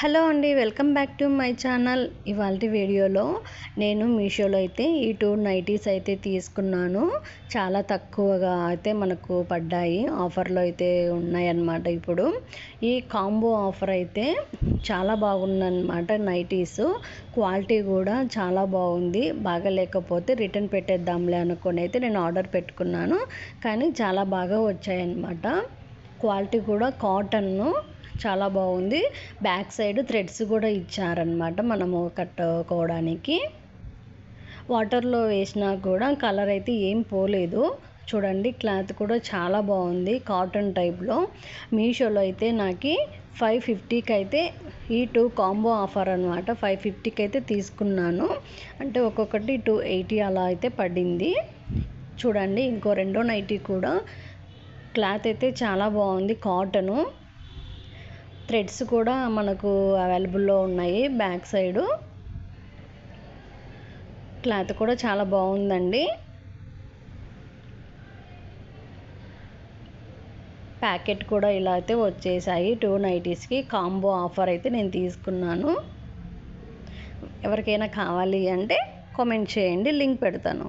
Hello అండి welcome back to my channel. ఇవాళ వీడియోలో నేను మీషోలో అయితే ఈ టూ నైటీస్ అయితే తీసుకున్నాను. చాలా తక్కువగా అయితే మనకు పడ్డాయి. ఆఫర్లో అయితే ఉన్నాయన్నమాట ఇప్పుడు. ఈ కాంబో ఆఫర్ అయితే చాలా బాగుందన్నమాట నైటీస్. క్వాలిటీ కూడా చాలా బాగుంది. బాగా లేకపోతే రిటర్న్ పెట్టేద్దాంలే అనుకొని అయితే నేను ఆర్డర్ పెట్టుకున్నాను. కానీ చాలా బాగా వచ్చాయన్నమాట. క్వాలిటీ కూడా కాటన్ను చాలా బాగుంది. బ్యాక్ సైడ్ థ్రెడ్స్ కూడా ఇచ్చారనమాట మనము కట్టుకోవడానికి. వాటర్లో వేసినా కూడా కలర్ అయితే ఏం పోలేదు. చూడండి క్లాత్ కూడా చాలా బాగుంది కాటన్ టైప్లో. మీషోలో అయితే నాకు ఫైవ్ ఫిఫ్టీకి అయితే ఈ టూ కాంబో ఆఫర్ అనమాట ఫైవ్ ఫిఫ్టీకి అయితే తీసుకున్నాను. అంటే ఒక్కొక్కటి టూ ఎయిటీ అలా అయితే పడింది. చూడండి ఇంకో రెండో నైటీ కూడా. క్లాత్ అయితే చాలా బాగుంది కాటను. థ్రెడ్స్ కూడా మనకు అవైలబుల్లో ఉన్నాయి బ్యాక్ సైడు. క్లాత్ కూడా చాలా బాగుందండి. ప్యాకెట్ కూడా ఇలా అయితే వచ్చేసాయి. టూ నైటీస్కి కాంబో ఆఫర్ అయితే నేను తీసుకున్నాను. ఎవరికైనా కావాలి అంటే కామెంట్ చేయండి లింక్ పెడతాను.